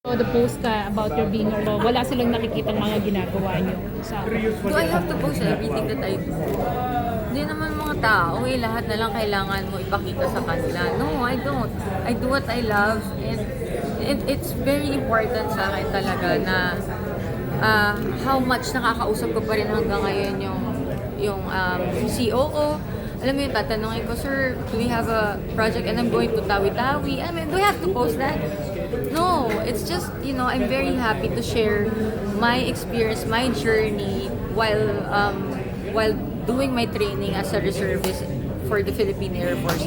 So, the post ka about your being or wala silang nakikita mga ginagawa nyo sa Do I have to post everything that I do? Hindi naman mga tao, eh, lahat na lang kailangan mo ipakita sa kanila. No, I don't. I do what I love and it, it's very important sa akin talaga na ah, how much nakakausap ko pa rin hanggang ngayon yung yung um, COO. Alam mo yung tatanungin ko, Sir, do we have a project and I'm going to Tawi-Tawi? I mean, do I have to post that? No, it's just, you know, I'm very happy to share my experience, my journey while um, while doing my training as a reservist for the Philippine Air Force.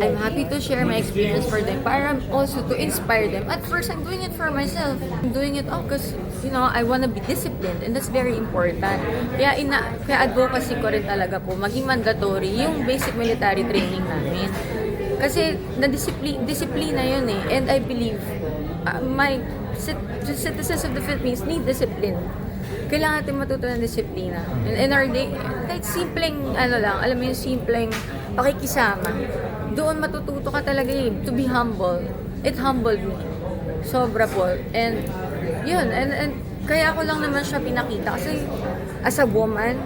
I'm happy to share my experience for them para also to inspire them. At first, I'm doing it for myself. I'm doing it all because, you know, I want to be disciplined and that's very important. Kaya, ina, kaya advocacy ko rin talaga po, maging mandatory yung basic military training namin. Kasi na-disiplina disiplina yun eh. And I believe uh, my cit- citizens of the Philippines need discipline. Kailangan natin matuto ng disiplina. And in our day, kahit simpleng, ano lang, alam mo yung simpleng pakikisama. Doon matututo ka talaga eh, to be humble. It humbled me. Sobra po. And, yun, and, and kaya ako lang naman siya pinakita. Kasi, as a woman,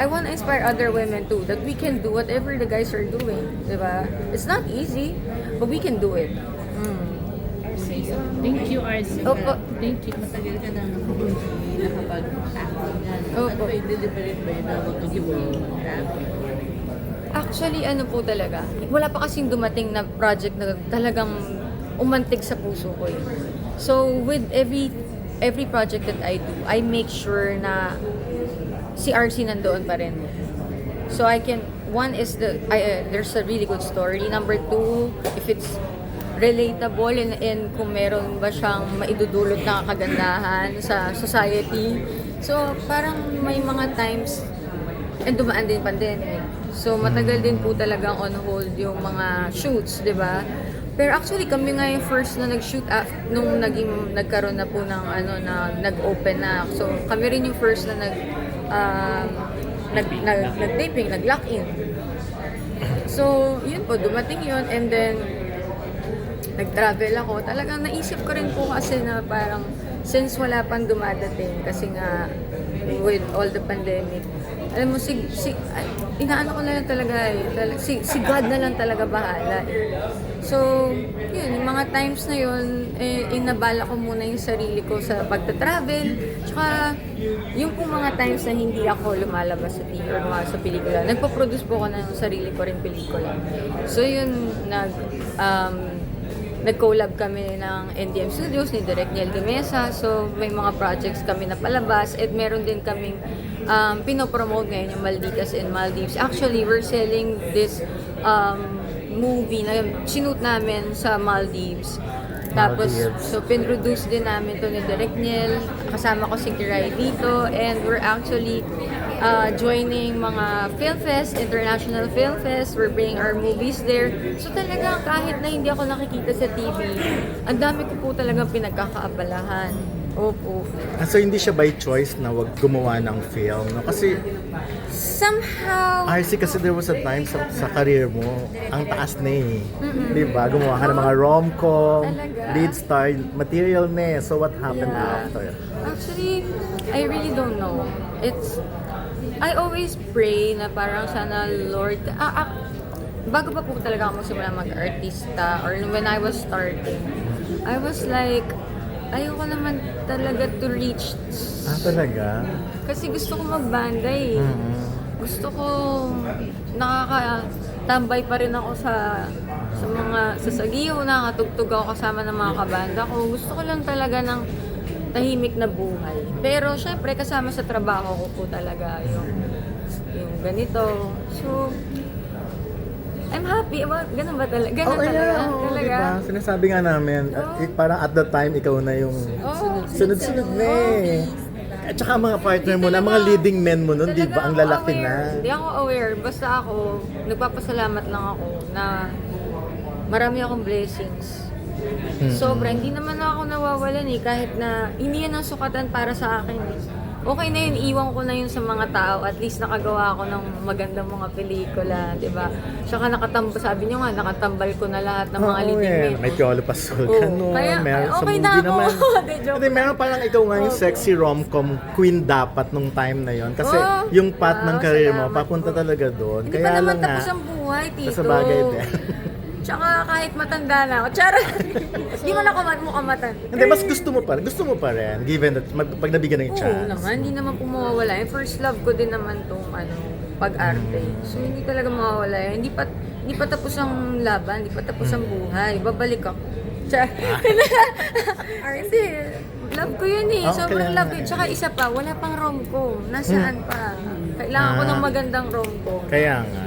I want to inspire other women too that we can do whatever the guys are doing, di ba? It's not easy, but we can do it. Mm. Thank you, RC. Opo. Thank you. Matagal ka na nakapag-acting yan. Opo. Ano deliberate ba yun na kang mag-acting? Actually, ano po talaga, wala pa kasing dumating na project na talagang umantig sa puso ko eh. So, with every every project that I do, I make sure na si RC nandoon pa rin. So, I can, one is the, I, uh, there's a really good story. Number two, if it's relatable and, and kung meron ba siyang maidudulot na kagandahan sa society. So, parang may mga times And dumaan din pandemic. So matagal din po talagang on hold yung mga shoots, di ba? Pero actually kami nga yung first na nag-shoot af- nung naging nagkaroon na po ng ano na nag-open na. So kami rin yung first na nag um, nag, nag, nag-taping, nag-lock-in. So, yun po, dumating yun and then nag-travel ako. Talagang naisip ko rin po kasi na parang since wala pang dumadating kasi nga with all the pandemic, alam mo, si, si, inaano ko na lang talaga eh. Tal- Si, si God na lang talaga bahala eh. So, yun, yung mga times na yun, eh, inabala ko muna yung sarili ko sa pagta-travel. Tsaka, yung po mga times na hindi ako lumalabas sa TV or sa pelikula, nagpo-produce po ako ng sarili ko rin pelikula. So, yun, nag, um, nag-collab kami ng NDM Studios ni Direk Niel Gamesa. So, may mga projects kami na palabas at meron din kaming um, pinopromote ngayon yung Malditas and Maldives. Actually, we're selling this um, movie na sinut namin sa Maldives. Tapos, so pinroduce din namin to ni Direk Niel. Kasama ko si Kiray dito. And we're actually uh, joining mga film fest, international film fest. We're bringing our movies there. So talaga kahit na hindi ako nakikita sa TV, ang dami ko po talagang pinagkakaabalahan. Opo. Ah, So hindi siya by choice na wag gumawa ng film, no? Kasi Somehow, RC kasi there was a time sa, sa career mo, ang taas na eh. Di ba? Gumawa ka ng mga rom-com, Talaga? lead star, material na eh. So what happened Yeah. after? Actually, I really don't know. It's, I always pray na parang sana Lord, ah, ah, bago pa po talaga ako magsimula mag-artista or when I was starting, I was like, ayoko naman talaga to reach Ah, talaga? kasi gusto ko magbanda eh. Mhm. Gusto ko nakakatambay pa rin ako sa sa mga sasagiyo, nakakatugtog ako kasama ng mga kabanda ko. Gusto ko lang talaga ng tahimik na buhay. Pero syempre kasama sa trabaho ko po talaga yung yung ganito. So I'm happy about ganun ba talaga? Ganun Oh, talaga. yeah, oo, talaga. diba? Sinasabi nga namin, Oo. eh, parang at that time, ikaw na yung sunod-sunod na eh. At saka mga partner mo na, mga leading men mo nun, di ba? Ang lalaki na. Hindi ako aware. Basta ako, nagpapasalamat lang ako na marami akong blessings. Hmm. Sobra. Hindi naman ako nawawalan eh. Kahit na hindi yan ang sukatan para sa akin eh. Okay na yun, iwan ko na yun sa mga tao. At least nakagawa ako ng magandang mga pelikula, di ba? Tsaka nakatambal, sabi niyo nga, nakatambal ko na lahat ng mga leading yan. men. May Tiolo Pasol Oo. ka nun. Kaya, Meron sa okay movie na ako. naman. Hindi, joke Hindi, meron parang ikaw nga yung sexy rom-com queen dapat nung time na yon Kasi Oh, yung path ng wow, career mo, papunta po. talaga doon. Hindi Kaya pa naman lang tapos ang buhay, tito. sa bagay din. Tsaka kahit matanda na ako. Charot! Hindi mo na kumat mukhang matanda. Hindi, mas gusto mo pa rin. Gusto mo pa rin, given that mag, pag nabigyan ng Oo chance. naman, hindi naman po mawawala. Yung first love ko din naman tong ano, pag-arte. Mm. So hindi talaga mawawala yan. Hindi pa, hindi pa tapos ang laban, hindi pa tapos ang Mm. buhay. Babalik ako. Char. hindi. Love ko yun eh. Ah, Sobrang kaya love yun. Tsaka isa pa, wala pang rom-com. Nasaan pa? Kailangan ko Ah. ng magandang rom-com. Kaya nga.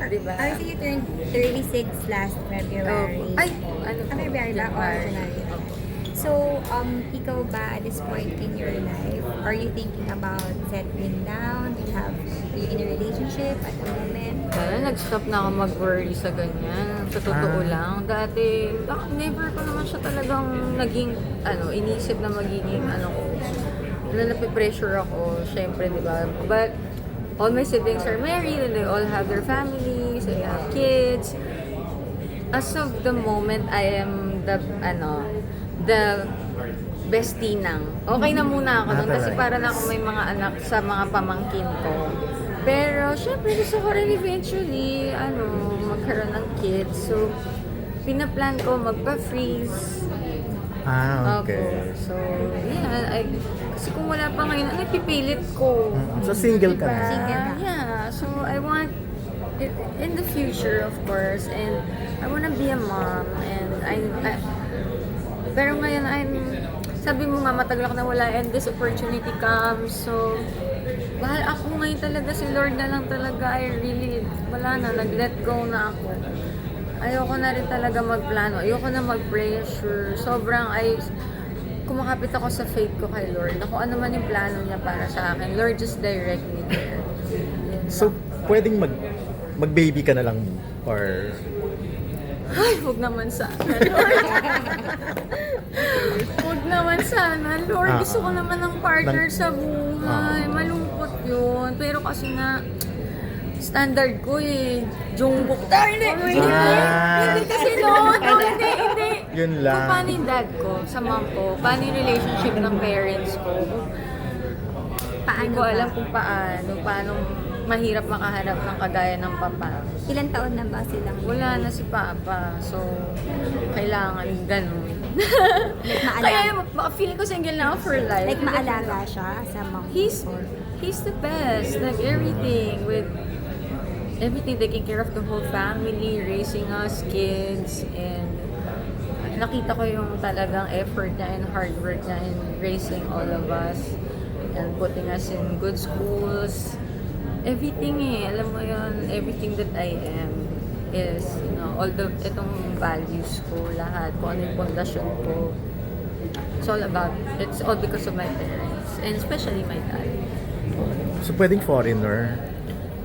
Diba? RC, you turned 36 last February. Oh. Ay, ano Ah, February ba? Or January. January? So, um, ikaw ba at this point in your life, are you thinking about settling down? Do you have, are you in a relationship at the moment? Kaya nag-stop na ako mag-worry sa ganyan. Sa totoo Ah. lang. Dati, bak- never ko naman siya talagang naging, ano, inisip na magiging, ano ko, na napipressure ako, syempre, di ba? But, all my siblings are married and they all have their families, they have kids. As of the moment, I am the, ano, the bestie nang. Okay na muna ako nun kasi para na ako may mga anak sa mga pamangkin ko. Pero, syempre, gusto ko rin eventually, ano, magkaroon ng kids. So, pinaplan ko magpa-freeze. Ah, Opo. okay. So, yeah. I, kasi kung wala pa ngayon, ay, pipilit ko. So, single ka na? Single ka. Yeah. So, I want, in the future, of course, and I want to be a mom, and I, I pero ngayon, I'm, sabi mo nga, matagal ako na wala, and this opportunity comes, so, bahal ako ngayon talaga, si Lord na lang talaga, I really, wala na, nag-let go na ako. Ayoko na rin talaga magplano, ayoko na mag-pressure, sobrang, ay, kumakapit ako sa faith ko kay Lord, kung ano man yung plano niya para sa akin, Lord, just direct me there. Yun So, pwedeng mag mag-baby ka na lang or Ay, huwag naman sana, Lord. huwag naman sana, Lord. Ah, Gusto ko naman ng partner sa buhay. Ah. Malungkot yun. Pero kasi na, standard ko eh. Jungkook. Ah, hindi, hindi, Ah. hindi kasi noon. No, hindi, hindi. Yun lang. Kung paano yung dad ko, sa mom ko, paano yung relationship ng parents ko. Paano Hindi ko ba? alam kung paano, paano mahirap makahanap ng kagaya ng papa. Ilan taon na ba silang Wala na si Papa. So, kailangan ganun. Like, maalaga, Kaya feeling ko single na ako for life. like maalaga siya sa mom? He's, he's the best. Like everything with everything taking care of the whole family, raising us kids, and nakita ko yung talagang effort niya and hard work niya in raising all of us and putting us in good schools. Everything eh, alam mo yun, everything that I am is, you know, all the, itong values ko, lahat, kung ano yung pundasyon ko. It's all about, it's all because of my parents, and especially my dad. so pwedeng foreigner?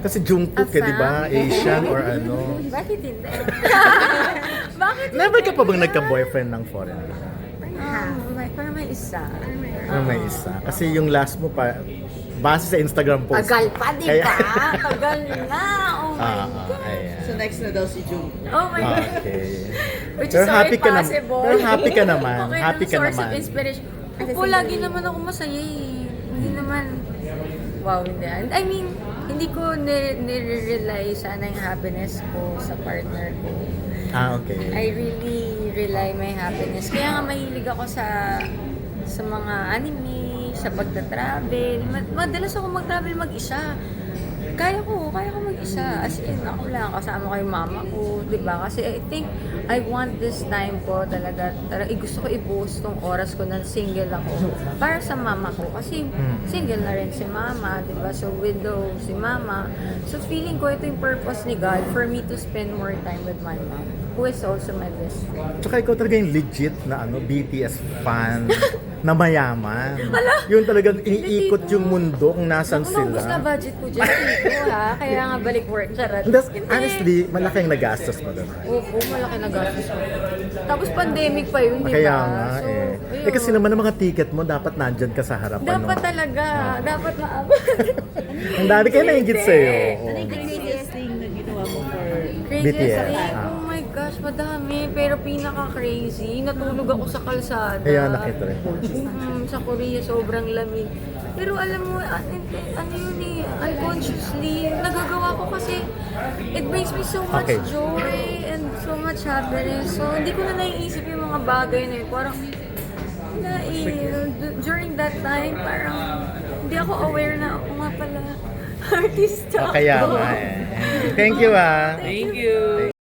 Kasi Jungkook eh, di ba? Asian or ano? Bakit hindi? Bakit Never ka pa bang nagka-boyfriend ng foreigner? Ah, may, parang may isa. Ano may isa? Kasi yung last mo pa, base sa Instagram post. Tagal pa, di Kaya- ba? Tagal na. Oh my Ah, God. ah, ayan. So next na daw si Jung. Oh my God. Okay. Which Pero is so happy ka naman. impossible. Pero happy ka naman. okay, happy ka source naman. of inspiration. Opo, lagi naman ako masaya eh. Hindi naman, wow, hindi. I mean, hindi ko nire- nire-rely sana yung happiness ko sa partner ko. Ah, okay. I really rely my happiness. Kaya nga mahilig ako sa sa mga anime, sa pagta-travel. Ma- Madalas ako mag-travel mag-isa. Kaya ko, kaya ko mag-isa. As in, ako lang, kasama ko yung mama ko, di ba? Kasi I think, I want this time ko talaga, talaga eh, gusto ko i-boost tong oras ko na single ako para sa mama ko. Kasi Mm. single na rin si mama, di ba? So, widow si mama. So, feeling ko ito yung purpose ni God for me to spend more time with my mom, who is also my best friend. Tsaka ikaw talaga yung legit na ano, BTS fan. na mayaman. Yun talagang iniikot yung mundo kung nasan Ako naubos na sila. budget ko dyan. Ito ha. Kaya nga balik work. Charot. That's, honestly, malaki ang nagastos mo doon. Opo, malaki na gastos ko. Tapos pandemic pa yun, di ba? Kaya nga So, eh. ayun. Eh kasi naman ang mga ticket mo, dapat nandyan ka sa harapan. Dapat no? talaga. Dapat maabot. Ang dami kayo naingit sa'yo. Oo. Ano yung craziest thing na ginawa mo for... Crazy BTS, thing. ah. Gosh, madami. Pero pinaka-crazy, natulog ako sa kalsada. Kaya nakita rin. Mm, sa Korea, sobrang lamig. Pero alam mo, an- an- ano yun eh, unconsciously, nagagawa ko kasi it brings me so much Okay. joy and so much happiness. So, hindi ko na naiisip yung mga bagay na yun. Parang, na eh, during that time, parang, hindi ako aware na, ako nga pala, artista Kaya ako. nga eh. Thank you ah. Thank you!